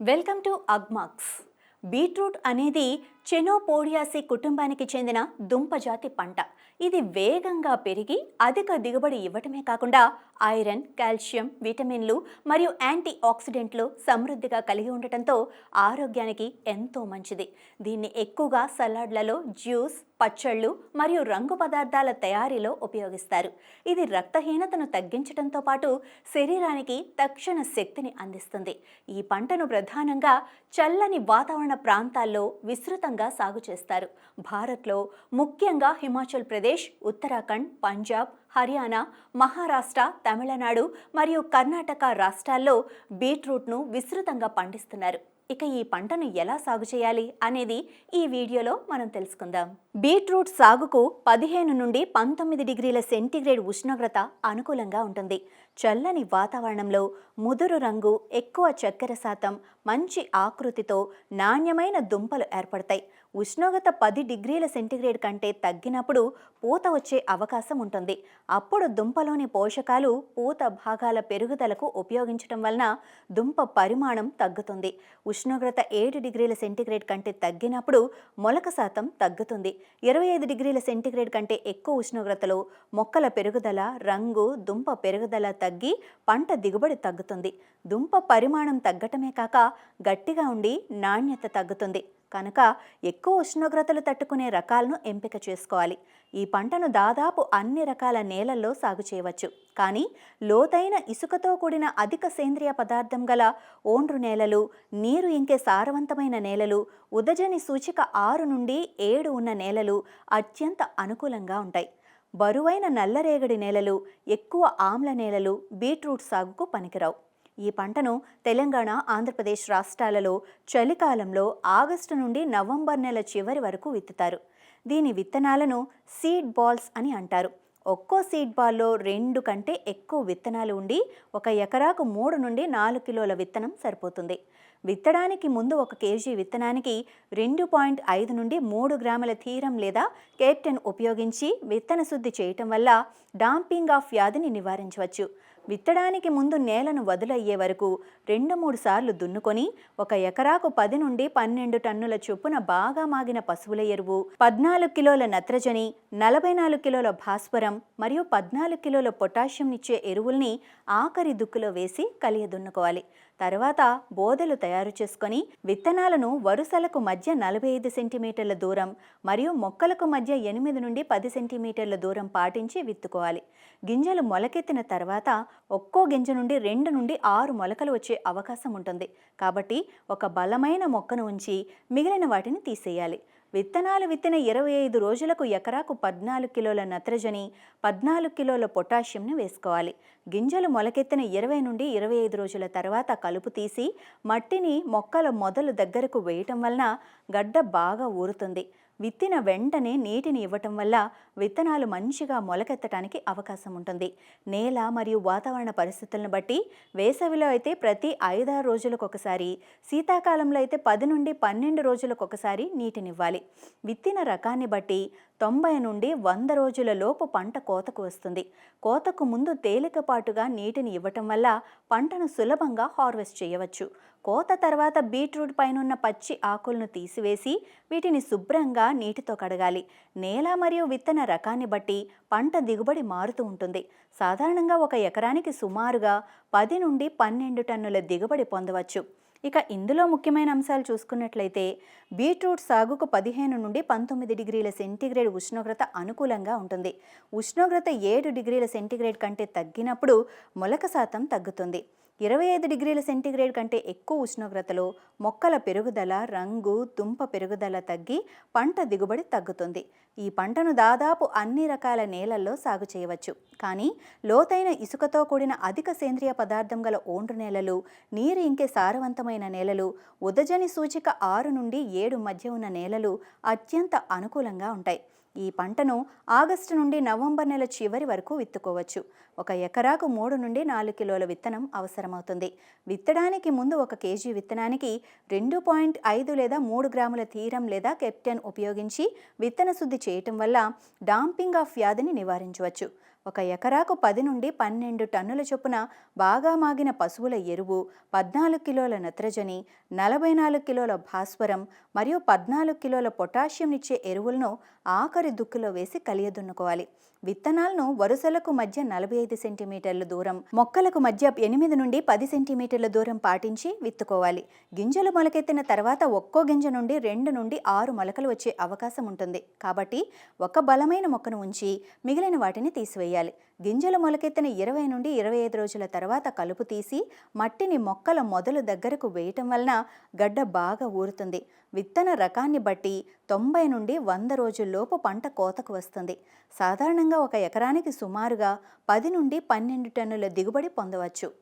Welcome to Agmax. Beetroot అనేది Chenopodiaceae కుటుంబానికి చెందిన దుంపజాతి పంట. ఇది వేగంగా పెరిగి అధిక దిగుబడి ఇవ్వటమే కాకుండా ఐరన్ కాల్షియం విటమిన్లు మరియు యాంటీ ఆక్సిడెంట్లు సమృద్ధిగా కలిగి ఉండటంతో ఆరోగ్యానికి ఎంతో మంచిది. దీన్ని ఎక్కువగా సలాడ్లలో జ్యూస్ పచ్చళ్ళు మరియు రంగు పదార్థాల తయారీలో ఉపయోగిస్తారు. ఇది రక్తహీనతను తగ్గించడంతో పాటు శరీరానికి తక్షణ శక్తిని అందిస్తుంది. ఈ పంటను ప్రధానంగా చల్లని వాతావరణ ప్రాంతాల్లో విస్తృతంగా సాగు చేస్తారు. భారత్లో ముఖ్యంగా హిమాచల్ ప్రదేశ్ ఉత్తరాఖండ్ పంజాబ్ హర్యానా మహారాష్ట్ర తమిళనాడు మరియు కర్ణాటక రాష్ట్రాల్లో బీట్రూట్ను విస్తృతంగా పండిస్తున్నారు. ఇక ఈ పంటను ఎలా సాగు చేయాలి అనేది ఈ వీడియోలో మనం తెలుసుకుందాం. బీట్రూట్ సాగుకు పదిహేను నుండి పంతొమ్మిది డిగ్రీల సెంటీగ్రేడ్ ఉష్ణోగ్రత అనుకూలంగా ఉంటుంది. చల్లని వాతావరణంలో ముదురు రంగు ఎక్కువ చక్కెర శాతం మంచి ఆకృతితో నాణ్యమైన దుంపలు ఏర్పడతాయి. ఉష్ణోగ్రత పది డిగ్రీల సెంటీగ్రేడ్ కంటే తగ్గినప్పుడు పూత వచ్చే అవకాశం ఉంటుంది. అప్పుడు దుంపలోని పోషకాలు పూత భాగాల పెరుగుదలకు ఉపయోగించడం వలన దుంప పరిమాణం తగ్గుతుంది. ఉష్ణోగ్రత ఏడు డిగ్రీల సెంటీగ్రేడ్ కంటే తగ్గినప్పుడు మొలక శాతం తగ్గుతుంది. ఇరవై ఐదు డిగ్రీల సెంటీగ్రేడ్ కంటే ఎక్కువ ఉష్ణోగ్రతలో మొక్కల పెరుగుదల రంగు దుంప పెరుగుదల తగ్గి పంట దిగుబడి తగ్గుతుంది. దుంప పరిమాణం తగ్గటమే కాక గట్టిగా ఉండి నాణ్యత తగ్గుతుంది. కనుక ఎక్కువ ఉష్ణోగ్రతలు తట్టుకునే రకాలను ఎంపిక చేసుకోవాలి. ఈ పంటను దాదాపు అన్ని రకాల నేలల్లో సాగు చేయవచ్చు. కానీ లోతైన ఇసుకతో కూడిన అధిక సేంద్రియ పదార్థం గల ఓండ్రు నేలలు నీరు ఇంకే సారవంతమైన నేలలు ఉదజని సూచిక ఆరు నుండి ఏడు ఉన్న నేలలు అత్యంత అనుకూలంగా ఉంటాయి. బరువైన నల్లరేగడి నేలలు ఎక్కువ ఆమ్ల నేలలు బీట్రూట్ సాగుకు పనికిరావు. ఈ పంటను తెలంగాణ ఆంధ్రప్రదేశ్ రాష్ట్రాలలో చలికాలంలో ఆగస్టు నుండి నవంబర్ నెల చివరి వరకు విత్తుతారు. దీని విత్తనాలను సీడ్ బాల్స్ అని అంటారు. ఒక్కో సీడ్ బాల్లో రెండు కంటే ఎక్కువ విత్తనాలు ఉండి ఒక ఎకరాకు మూడు నుండి నాలుగు కిలోల విత్తనం సరిపోతుంది. విత్తడానికి ముందు ఒక కేజీ విత్తనానికి రెండు పాయింట్ ఐదు నుండి మూడు గ్రాముల తీరం లేదా కేప్టెన్ ఉపయోగించి విత్తన శుద్ధి చేయటం వల్ల డాంపింగ్ ఆఫ్ వ్యాధిని నివారించవచ్చు. విత్తడానికి ముందు నేలను వదులయ్యే వరకు రెండు మూడు సార్లు దున్నుకొని ఒక ఎకరాకు పది నుండి పన్నెండు టన్నుల చొప్పున బాగా మాగిన పశువుల ఎరువు పద్నాలుగు కిలోల నత్రజని నలభై నాలుగు కిలోల భాస్వరం మరియు పద్నాలుగు కిలోల పొటాషియంనిచ్చే ఎరువుల్ని ఆఖరి దుక్కులో వేసి కలియదున్నుకోవాలి. తర్వాత బోదెలు తయారు చేసుకొని విత్తనాలను వరుసలకు మధ్య నలభై ఐదు సెంటీమీటర్ల దూరం మరియు మొక్కలకు మధ్య ఎనిమిది నుండి పది సెంటీమీటర్ల దూరం పాటించి విత్తుకోవాలి. గింజలు మొలకెత్తిన తర్వాత ఒక్కో గింజ నుండి రెండు నుండి ఆరు మొలకలు వచ్చే అవకాశం ఉంటుంది. కాబట్టి ఒక బలమైన మొక్కను ఉంచి మిగిలిన వాటిని తీసేయాలి. విత్తనాలు విత్తిన ఇరవై ఐదు రోజులకు ఎకరాకు పద్నాలుగు కిలోల నత్రజని పద్నాలుగు కిలోల పొటాషియంని వేసుకోవాలి. గింజలు మొలకెత్తిన ఇరవై నుండి ఇరవై ఐదు రోజుల తర్వాత కలుపు తీసి మట్టిని మొక్కల మొదలు దగ్గరకు వేయటం వలన గడ్డ బాగా ఊరుతుంది. విత్తిన వెంటనే నీటిని ఇవ్వటం వల్ల విత్తనాలు మంచిగా మొలకెత్తడానికి అవకాశం ఉంటుంది. నేల మరియు వాతావరణ పరిస్థితులను బట్టి వేసవిలో అయితే ప్రతి ఐదారు రోజులకు ఒకసారి శీతాకాలంలో అయితే పది నుండి పన్నెండు రోజులకు ఒకసారి నీటినివ్వాలి. విత్తిన రకాన్ని బట్టి తొంభై నుండి వంద రోజుల లోపు పంట కోతకు వస్తుంది. కోతకు ముందు తేలికపాటుగా నీటిని ఇవ్వటం వల్ల పంటను సులభంగా హార్వెస్ట్ చేయవచ్చు. కోత తర్వాత బీట్రూట్ పైనున్న పచ్చి ఆకులను తీసివేసి వీటిని శుభ్రంగా నీటితో కడగాలి. నేల మరియు విత్తన రకాన్ని బట్టి పంట దిగుబడి మారుతూ ఉంటుంది. సాధారణంగా ఒక ఎకరానికి సుమారుగా పది నుండి పన్నెండు టన్నుల దిగుబడి పొందవచ్చు. ఇక ఇందులో ముఖ్యమైన అంశాలు చూసుకున్నట్లయితే బీట్రూట్ సాగుకు పదిహేను నుండి పంతొమ్మిది డిగ్రీల సెంటీగ్రేడ్ ఉష్ణోగ్రత అనుకూలంగా ఉంటుంది. ఉష్ణోగ్రత ఏడు డిగ్రీల సెంటీగ్రేడ్ కంటే తగ్గినప్పుడు మొలక శాతం తగ్గుతుంది. ఇరవై ఐదు డిగ్రీల సెంటీగ్రేడ్ కంటే ఎక్కువ ఉష్ణోగ్రతలో మొక్కల పెరుగుదల రంగు దుంప పెరుగుదల తగ్గి పంట దిగుబడి తగ్గుతుంది. ఈ పంటను దాదాపు అన్ని రకాల నేలల్లో సాగు చేయవచ్చు. కానీ లోతైన ఇసుకతో కూడిన అధిక సేంద్రియ పదార్థం గల ఓండ్రు నేలలు నీరు ఇంకే సారవంతమైన నేలలు ఉదజని సూచిక ఆరు నుండి ఏడు మధ్య ఉన్న నేలలు అత్యంత అనుకూలంగా ఉంటాయి. ఈ పంటను ఆగస్టు నుండి నవంబర్ నెల చివరి వరకు విత్తుకోవచ్చు. ఒక ఎకరాకు మూడు నుండి నాలుగు కిలోల విత్తనం అవసరమవుతుంది. విత్తడానికి ముందు ఒక కేజీ విత్తనానికి రెండు పాయింట్ ఐదు లేదా మూడు గ్రాముల తీరం లేదా కెప్టెన్ ఉపయోగించి విత్తన శుద్ధి చేయటం వల్ల డాంపింగ్ ఆఫ్ వ్యాధిని నివారించవచ్చు. ఒక ఎకరాకు పది నుండి పన్నెండు టన్నుల చొప్పున బాగా మాగిన పశువుల ఎరువు పద్నాలుగు కిలోల నత్రజని నలభై నాలుగు కిలోల భాస్వరం మరియు పద్నాలుగు కిలోల పొటాషియం ఇచ్చే ఎరువులను ఆఖరి దుక్కులో వేసి కలియదున్నుకోవాలి. విత్తనాలను వరుసలకు మధ్య నలభై ఐదు సెంటీమీటర్ల దూరం మొక్కలకు మధ్య ఎనిమిది నుండి పది సెంటీమీటర్ల దూరం పాటించి విత్తుకోవాలి. గింజలు మొలకెత్తిన తర్వాత ఒక్కో గింజ నుండి రెండు నుండి ఆరు మొలకలు వచ్చే అవకాశం ఉంటుంది. కాబట్టి ఒక బలమైన మొక్కను ఉంచి మిగిలిన వాటిని తీసివేయాలి. గింజలు మొలకెత్తిన ఇరవై నుండి ఇరవై ఐదు రోజుల తర్వాత కలుపు తీసి మట్టిని మొక్కల మొదలు దగ్గరకు వేయటం వలన గడ్డ బాగా ఊరుతుంది. విత్తన రకాన్ని బట్టి తొంభై నుండి వంద రోజుల్లోపు పంట కోతకు వస్తుంది. సాధారణంగా ఒక ఎకరానికి సుమారుగా పది నుండి పన్నెండు టన్నుల దిగుబడి పొందవచ్చు.